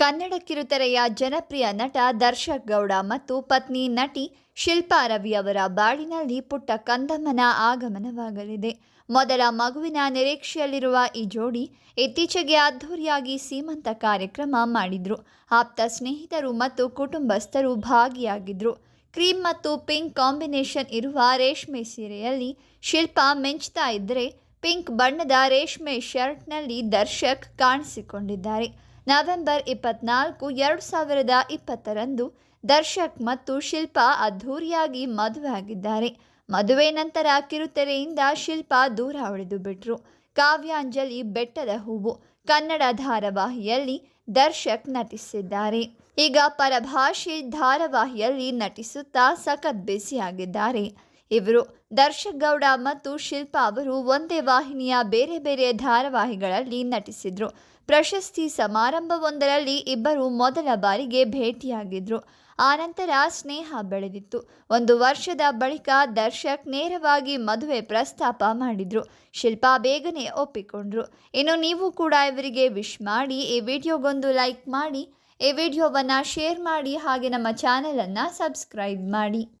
ಕನ್ನಡ ಕಿರುತೆರೆಯ ಜನಪ್ರಿಯ ನಟ ದರ್ಶಕ್ ಗೌಡ ಮತ್ತು ಪತ್ನಿ ನಟಿ ಶಿಲ್ಪಾ ರವಿ ಅವರ ಬಾಳಿನಲ್ಲಿ ಪುಟ್ಟ ಕಂದಮ್ಮನ ಆಗಮನವಾಗಲಿದೆ. ಮೊದಲ ಮಗುವಿನ ನಿರೀಕ್ಷೆಯಲ್ಲಿರುವ ಈ ಜೋಡಿ ಇತ್ತೀಚೆಗೆ ಅದ್ಧೂರಿಯಾಗಿ ಸೀಮಂತ ಕಾರ್ಯಕ್ರಮ ಮಾಡಿದ್ರು. ಆಪ್ತ ಸ್ನೇಹಿತರು ಮತ್ತು ಕುಟುಂಬಸ್ಥರು ಭಾಗಿಯಾಗಿದ್ರು. ಕ್ರೀಮ್ ಮತ್ತು ಪಿಂಕ್ ಕಾಂಬಿನೇಷನ್ ಇರುವ ರೇಷ್ಮೆ ಸೀರೆಯಲ್ಲಿ ಶಿಲ್ಪಾ ಮೆಂಚ್ತಾ ಇದ್ದರೆ ಪಿಂಕ್ ಬಣ್ಣದ ರೇಷ್ಮೆ ಶರ್ಟ್ನಲ್ಲಿ ದರ್ಶಕ್ ಕಾಣಿಸಿಕೊಂಡಿದ್ದಾರೆ. ನವೆಂಬರ್ ಇಪ್ಪತ್ನಾಲ್ಕು ಎರಡು ಸಾವಿರದ ಇಪ್ಪತ್ತರಂದು ದರ್ಶಕ್ ಮತ್ತು ಶಿಲ್ಪಾ ಅದ್ಧೂರಿಯಾಗಿ ಮದುವೆ ಆಗಿದ್ದಾರೆ. ಮದುವೆ ನಂತರ ಕಿರುತೆರೆಯಿಂದ ಶಿಲ್ಪಾ ದೂರ ಉಳಿದು ಬಿಟ್ರು. ಕಾವ್ಯಾಂಜಲಿ ಬೆಟ್ಟದ ಹೂವು ಕನ್ನಡ ಧಾರಾವಾಹಿಯಲ್ಲಿ ದರ್ಶಕ್ ನಟಿಸಿದ್ದಾರೆ. ಈಗ ಪರಭಾಷೆ ಧಾರಾವಾಹಿಯಲ್ಲಿ ನಟಿಸುತ್ತಾ ಸಖತ್ ಬ್ಯುಸಿಯಾಗಿದ್ದಾರೆ. ಇವರು ದರ್ಶಕ್ ಗೌಡ ಮತ್ತು ಶಿಲ್ಪಾ ಅವರು ಒಂದೇ ವಾಹಿನಿಯ ಬೇರೆ ಬೇರೆ ಧಾರಾವಾಹಿಗಳಲ್ಲಿ ನಟಿಸಿದ್ರು. ಪ್ರಶಸ್ತಿ ಸಮಾರಂಭವೊಂದರಲ್ಲಿ ಇಬ್ಬರು ಮೊದಲ ಬಾರಿಗೆ ಭೇಟಿಯಾಗಿದ್ರು. ಆನಂತರ ಸ್ನೇಹ ಬೆಳೆದಿತ್ತು. ಒಂದು ವರ್ಷದ ಬಳಿಕ ದರ್ಶಕ್ ನೇರವಾಗಿ ಮದುವೆ ಪ್ರಸ್ತಾಪ ಮಾಡಿದ್ರು. ಶಿಲ್ಪಾ ಬೇಗನೆ ಒಪ್ಪಿಕೊಂಡ್ರು. ಇನ್ನು ನೀವು ಕೂಡ ಇವರಿಗೆ ವಿಶ್ ಮಾಡಿ, ಈ ವಿಡಿಯೋಗೊಂದು ಲೈಕ್ ಮಾಡಿ, ಈ ವಿಡಿಯೋವನ್ನು ಶೇರ್ ಮಾಡಿ, ಹಾಗೆ ನಮ್ಮ ಚಾನಲನ್ನು ಸಬ್ಸ್ಕ್ರೈಬ್ ಮಾಡಿ.